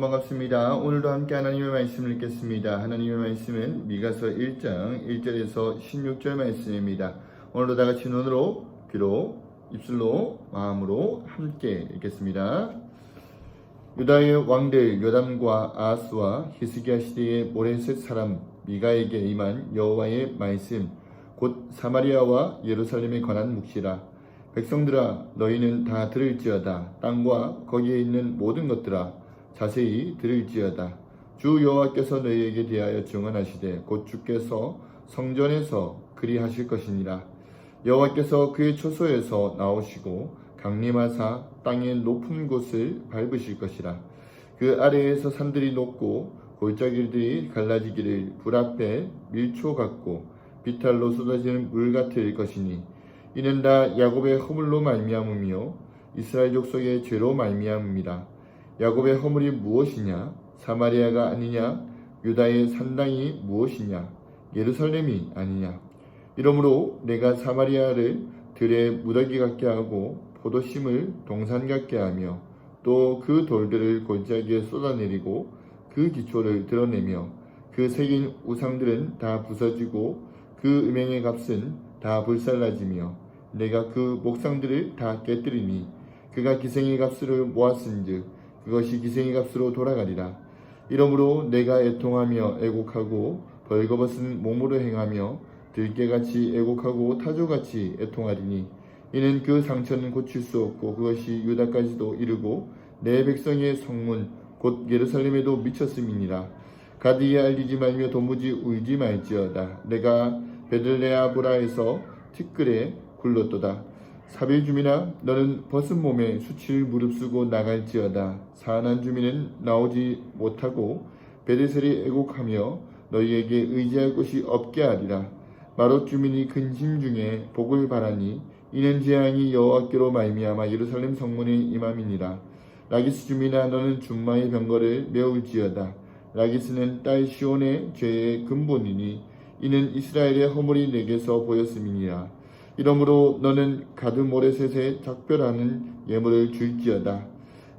반갑습니다. 오늘도 함께 하나님의 말씀을 읽겠습니다. 하나님의 말씀은 미가서 1장 1절에서 16절 말씀입니다. 오늘도 다 같이 눈으로, 귀로, 입술로, 마음으로 함께 읽겠습니다. 유다의 왕들 요담과 아하스와 히스기야 시대의 모레셋 사람 미가에게 임한 여호와의 말씀 곧 사마리아와 예루살렘에 관한 묵시라 백성들아 너희는 다 들을지어다 땅과 거기에 있는 모든 것들아 자세히 들을지어다. 주 여호와께서 너희에게 대하여 증언하시되 곧 주께서 성전에서 그리하실 것이니라. 여호와께서 그의 초소에서 나오시고 강림하사 땅의 높은 곳을 밟으실 것이라. 그 아래에서 산들이 높고 골짜기들이 갈라지기를 불 앞에 밀초 같고 비탈로 쏟아지는 물 같을 것이니 이는 다 야곱의 허물로 말미암음이요 이스라엘 족속의 죄로 말미암음이라 야곱의 허물이 무엇이냐? 사마리아가 아니냐? 유다의 산당이 무엇이냐? 예루살렘이 아니냐? 이러므로 내가 사마리아를 들에 무더기 같게 하고 포도심을 동산 같게 하며 또 그 돌들을 골짜기에 쏟아내리고 그 기초를 드러내며 그 새긴 우상들은 다 부서지고 그 음행의 값은 다 불살라지며 내가 그 목상들을 다 깨뜨리니 그가 기생의 값으로 모았은즉 그것이 기생의 값으로 돌아가리라. 이러므로 내가 애통하며 애곡하고 벌거벗은 몸으로 행하며 들깨같이 애곡하고 타조같이 애통하리니 이는 그 상처는 고칠 수 없고 그것이 유다까지도 이르고 내 백성의 성문 곧 예루살렘에도 미쳤음이니라. 가드에 알리지 말며 도무지 울지 말지어다. 내가 베들레아브라에서 티끌에 굴렀도다 사빌 주민아 너는 벗은 몸에 수치를 무릅쓰고 나갈지어다. 사한한 주민은 나오지 못하고 베데셀이 애곡하며 너희에게 의지할 곳이 없게 하리라. 마롯 주민이 근심 중에 복을 바라니 이는 재앙이 여호와께로 말미암아 예루살렘 성문에 임함이니라. 라기스 주민아 너는 준마의 병거를 메울지어다. 라기스는 딸 시온의 죄의 근본이니 이는 이스라엘의 허물이 내게서 보였음이니라 이러므로 너는 가드 모레셋에 작별하는 예물을 줄지어다.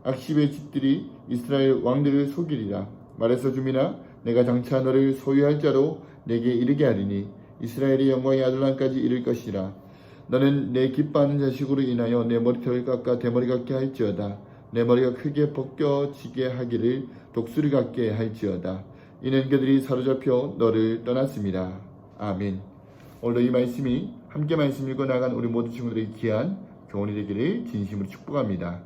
악십의 집들이 이스라엘 왕들을 속이리라. 말해서 주민아 내가 장차 너를 소유할 자로 내게 이르게 하리니 이스라엘의 영광의 아들람까지 이를 것이라. 너는 내 기뻐하는 자식으로 인하여 내 머리털을 깎아 대머리 같게 할지어다. 내 머리가 크게 벗겨지게 하기를 독수리 같게 할지어다. 이는 그들이 사로잡혀 너를 떠났습니다. 아멘. 오늘도 이 말씀이 함께 말씀 읽어 나간 우리 모든 친구들에게 귀한 교훈이 되기를 진심으로 축복합니다